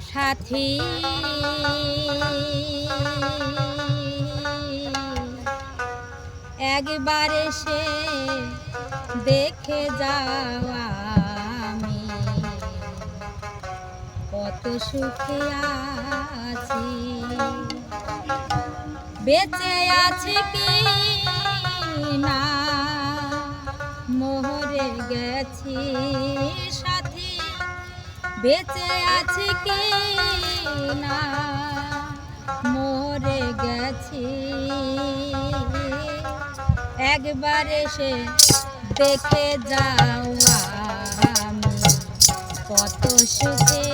সাথী। একবার এসে দেখে যাওয়া আমি। কত সুখে আছি। বেঁচে আছি কি না? মোহরে গেছি বেঁচে আছে কি না? মরে গেছি। একবার এসে দেখে যাও আমি কত সুখে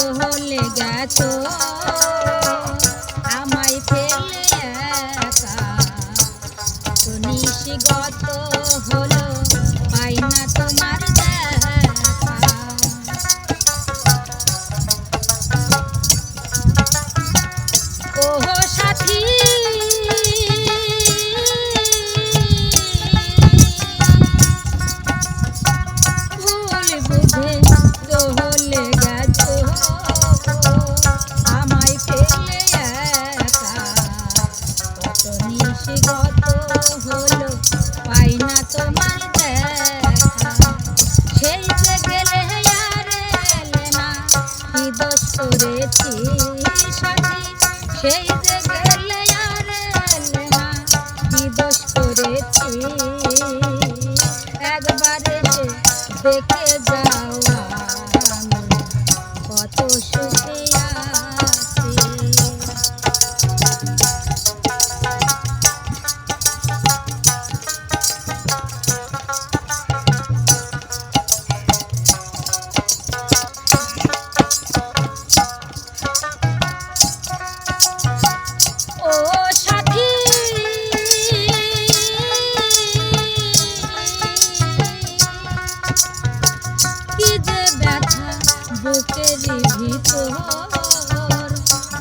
চলে গেছো। দোষ করেছি। সাথী সেই যে গেলে আর দোষ করেছি। একবারে দেখে যাওয়া কত সুখে।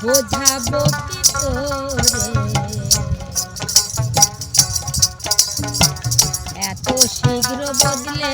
বোঝাবো কি করে? এত শীঘ্র বদলে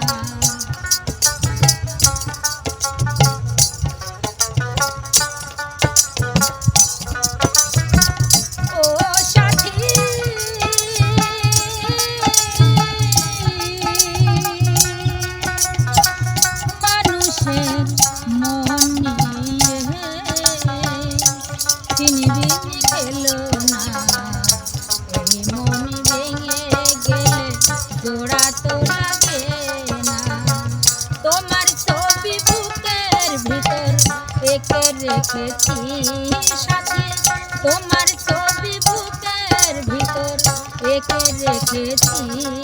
একে রেখেছি সাথে তোমার ছবি বুকের ভিতর একে রেখেছি।